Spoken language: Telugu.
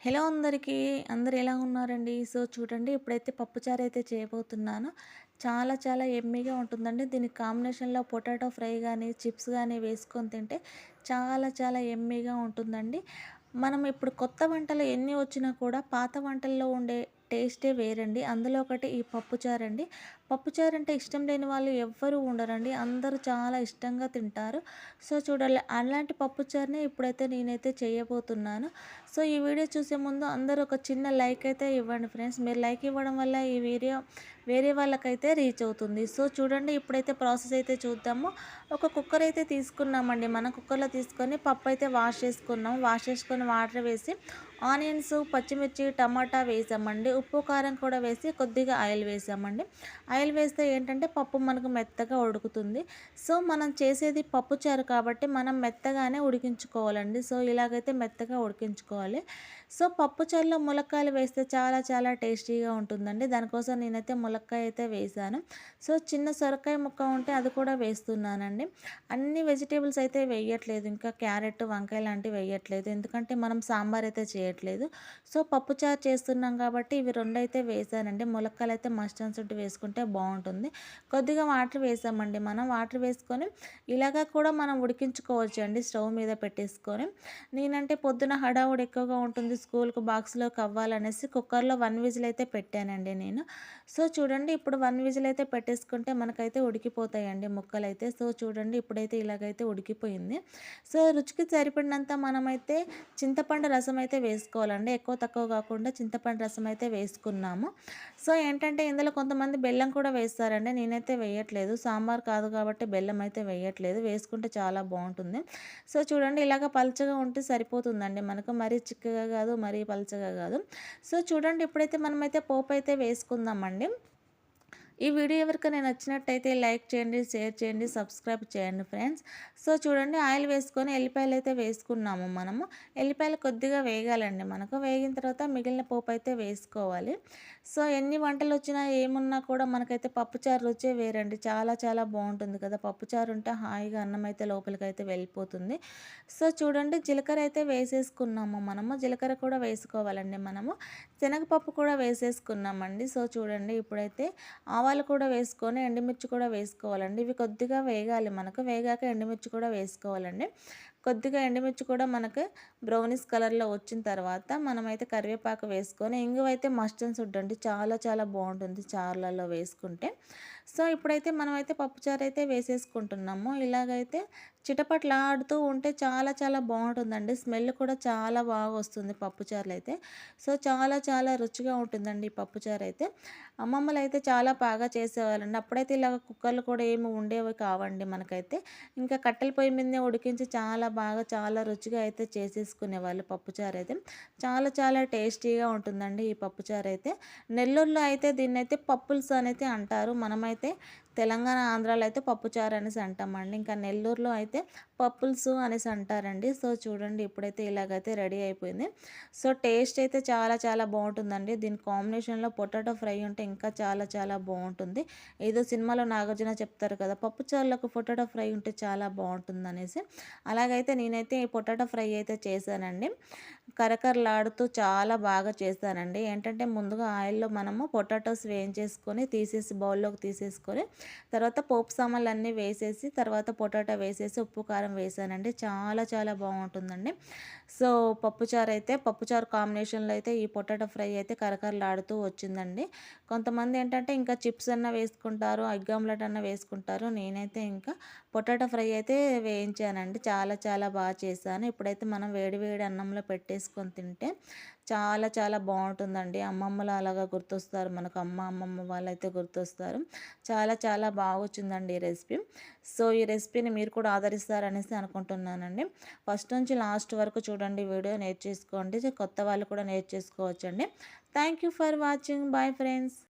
హలో అందరికీ. అందరు ఎలా ఉన్నారండి? సో చూడండి ఇప్పుడైతే పప్పుచారు అయితే చేయబోతున్నాను. చాలా చాలా ఎమ్మీగా ఉంటుందండి. దీనికి కాంబినేషన్లో పొటాటో ఫ్రై కానీ చిప్స్ కానీ వేసుకొని తింటే చాలా చాలా ఎమ్మీగా ఉంటుందండి. మనం ఇప్పుడు కొత్త వంటలు ఎన్ని వచ్చినా కూడా పాత వంటల్లో ఉండే టేస్టే వేరండి. అందులో ఒకటి ఈ పప్పుచారు అండి పప్పుచారు అంటే ఇష్టం లేని వాళ్ళు ఎవ్వరూ ఉండరండి. అందరూ చాలా ఇష్టంగా తింటారు. సో చూడాలి అలాంటి పప్పుచారునే ఇప్పుడైతే నేనైతే చేయబోతున్నాను. సో ఈ వీడియో చూసే ముందు అందరూ ఒక చిన్న లైక్ అయితే ఇవ్వండి ఫ్రెండ్స్. మీరు లైక్ ఇవ్వడం వల్ల ఈ వీడియో వేరే వాళ్ళకైతే రీచ్ అవుతుంది. సో చూడండి ఇప్పుడైతే ప్రాసెస్ అయితే చూద్దాము. ఒక కుక్కర్ అయితే తీసుకున్నామండి. మన కుక్కర్లో తీసుకొని పప్పు అయితే వాష్ చేసుకున్నాం. వాష్ చేసుకొని వాటర్ వేసి ఆనియన్స్ పచ్చిమిర్చి టమాటా వేసామండి. ఉప్పు కారం కూడా వేసి కొద్దిగా ఆయిల్ వేసామండి. ఆయిల్ వేస్తే ఏంటంటే పప్పు మనకు మెత్తగా ఉడుకుతుంది. సో మనం చేసేది పప్పు చారు కాబట్టి మనం మెత్తగానే ఉడికించుకోవాలండి. సో ఇలాగైతే మెత్తగా ఉడికించుకోవాలి. సో పప్పు చారులో ములక్కాయలు వేస్తే చాలా చాలా టేస్టీగా ఉంటుందండి. దానికోసం నేనైతే ములక్కాయ అయితే వేసాను. సో చిన్న సొరకాయ ముక్క ఉంటే అది కూడా వేస్తున్నానండి. అన్ని వెజిటేబుల్స్ అయితే వేయట్లేదు. ఇంకా క్యారెట్ వంకాయ లాంటివి వేయట్లేదు. ఎందుకంటే మనం సాంబార్ అయితే చేయాలి. చేయట్లేదు. సో పప్పు చారు చేస్తున్నాం కాబట్టి ఇవి రెండు అయితే వేసానండి. ములక్కాయలు అయితే మస్ట్ అండ్ వేసుకుంటే బాగుంటుంది. కొద్దిగా వాటర్ వేసామండి మనం. వాటర్ వేసుకొని ఇలాగా కూడా మనం ఉడికించుకోవచ్చు అండి స్టవ్ మీద పెట్టేసుకొని. నేనంటే పొద్దున హడావుడి ఎక్కువగా ఉంటుంది స్కూల్కి బాక్స్లో కవ్వాలనేసి కుక్కర్లో వన్ విజిల్ అయితే పెట్టానండి నేను. సో చూడండి ఇప్పుడు వన్ విజిల్ అయితే పెట్టేసుకుంటే మనకైతే ఉడికిపోతాయండి ముక్కలు అయితే సో చూడండి ఇప్పుడైతే ఇలాగైతే ఉడికిపోయింది. సో రుచికి సరిపడినంత మనమైతే చింతపండు రసం అయితే వేసుకోవాలండి. ఎక్కువ తక్కువ కాకుండా చింతపండు రసం అయితే వేసుకున్నాము. సో ఏంటంటే ఇందులో కొంతమంది బెల్లం కూడా వేస్తారండి. నేనైతే వేయట్లేదు. సాంబార్ కాదు కాబట్టి బెల్లం అయితే వేయట్లేదు. వేసుకుంటే చాలా బాగుంటుంది. సో చూడండి ఇలాగ పలచగా ఉంటే సరిపోతుందండి. మనకు మరీ చిక్కగా కాదు మరీ పలచగా కాదు. సో చూడండి ఇప్పుడైతే మనమైతే పోపు అయితే వేసుకుందామండి. ఈ వీడియో ఎవరికైనా నచ్చినట్టయితే లైక్ చేయండి షేర్ చేయండి సబ్స్క్రైబ్ చేయండి ఫ్రెండ్స్. సో చూడండి ఆయిల్ వేసుకొని ఎల్లిపాయలు అయితే వేసుకున్నాము మనము. ఎల్లిపాయలు కొద్దిగా వేగాలండి మనకు. వేగిన తర్వాత మిగిలిన పోపు అయితే వేసుకోవాలి. సో ఎన్ని వంటలు వచ్చినా ఏమున్నా కూడా మనకైతే పప్పుచారు రుచే వేరండి. చాలా చాలా బాగుంటుంది కదా. పప్పుచారు ఉంటే హాయిగా అన్నం అయితే లోపలికి అయితే వెళ్ళిపోతుంది. సో చూడండి జీలకర్ర అయితే వేసేసుకున్నాము మనము. జీలకర్ర కూడా వేసుకోవాలండి మనము. శనగపప్పు కూడా వేసేసుకున్నామండి. సో చూడండి ఇప్పుడైతే ఆవాలు ఆవాలు కూడా వేసుకొని ఎండుమిర్చి కూడా వేసుకోవాలండి. ఇవి కొద్దిగా వేగాలి మనకు. వేగాక ఎండుమిర్చి కూడా వేసుకోవాలండి. కొద్దిగా ఎండుమిర్చి కూడా మనకు బ్రౌనిష్ కలర్లో వచ్చిన తర్వాత మనమైతే కరివేపాకు వేసుకొని ఇంగువైతే మస్ట్ అండ్ సుడ్ అండి. చాలా చాలా బాగుంటుంది చారులలో వేసుకుంటే. సో ఇప్పుడైతే మనమైతే పప్పుచారు అయితే వేసేసుకుంటున్నాము. ఇలాగైతే చిటపట్లాడుతూ ఉంటే చాలా చాలా బాగుంటుందండి. స్మెల్ కూడా చాలా బాగా వస్తుంది పప్పుచారులు అయితే సో చాలా చాలా రుచిగా ఉంటుందండి ఈ పప్పుచారు అయితే అమ్మమ్మలు అయితే చాలా బాగా చేసేవాళ్ళండి. అప్పుడైతే ఇలాగ కుక్కర్లు కూడా ఏమి ఉండేవి కావండి మనకైతే. ఇంకా కట్టెల పొయ్యి మీదనే ఉడికించి చాలా బాగా చాలా రుచిగా అయితే చేసేసుకునేవాళ్ళు పప్పుచారు అయితే చాలా చాలా టేస్టీగా ఉంటుందండి ఈ పప్పుచారు అయితే నెల్లూరులో అయితే దీన్నైతే పప్పుల్స్ అనేది అంటారు. మనమైతే తెలంగాణ ఆంధ్రాలో అయితే పప్పుచారు అనేసి అంటామండి. ఇంకా నెల్లూరులో అయితే పప్పుల్స్ అనేసి అంటారండి. సో చూడండి ఇప్పుడైతే ఇలాగైతే రెడీ అయిపోయింది. సో టేస్ట్ అయితే చాలా చాలా బాగుంటుందండి. దీని కాంబినేషన్లో పొటాటో ఫ్రై ఉంటే ఇంకా చాలా చాలా బాగుంటుంది. ఏదో సినిమాలో నాగార్జున చెప్తారు కదా పప్పుచారులకు పొటాటో ఫ్రై ఉంటే చాలా బాగుంటుంది అనేసి. అలాగైతే నేనైతే ఈ పొటాటో ఫ్రై అయితే చేశానండి. కరకరలాడుతూ చాలా బాగా చేశానండి ఏంటంటే ముందుగా ఆయిల్లో మనము పొటాటోస్ వేయించేసుకొని తీసేసి బౌల్లోకి తీసేసుకొని తర్వాత పోపు సామాన్లు అన్నీ వేసేసి తర్వాత పొటాటో వేసేసి ఉప్పు కారం వేసానండి. చాలా చాలా బాగుంటుందండి. సో పప్పుచారు అయితే పప్పుచారు కాంబినేషన్లో అయితే ఈ పొటాటో ఫ్రై అయితే కరకరలాడుతూ వచ్చిందండి. కొంతమంది ఏంటంటే ఇంకా చిప్స్ అన్న వేసుకుంటారు ఎగ్ ఆమ్లెట్ అన్న వేసుకుంటారు. నేనైతే ఇంకా పొటాటో ఫ్రై అయితే వేయించానండి. చాలా చాలా బాగా చేశాను. ఇప్పుడైతే మనం వేడి వేడి అన్నంలో పెట్టేసుకొని తింటే చాలా చాలా బాగుంటుందండి. అమ్మమ్మలు అలాగా గుర్తొస్తారు మనకు. అమ్మ అమ్మమ్మ వాళ్ళైతే గుర్తొస్తారు. చాలా చాలా బాగా వచ్చిందండి ఈ రెసిపీ. సో ఈ రెసిపీని మీరు కూడా ఆదరిస్తారనేసి అనుకుంటున్నానండి. ఫస్ట్ నుంచి లాస్ట్ వరకు చూడండి వీడియో నేర్చేసుకోండి. కొత్త వాళ్ళు కూడా నేర్చేసుకోవచ్చండి. Thank for watching. Bye friends.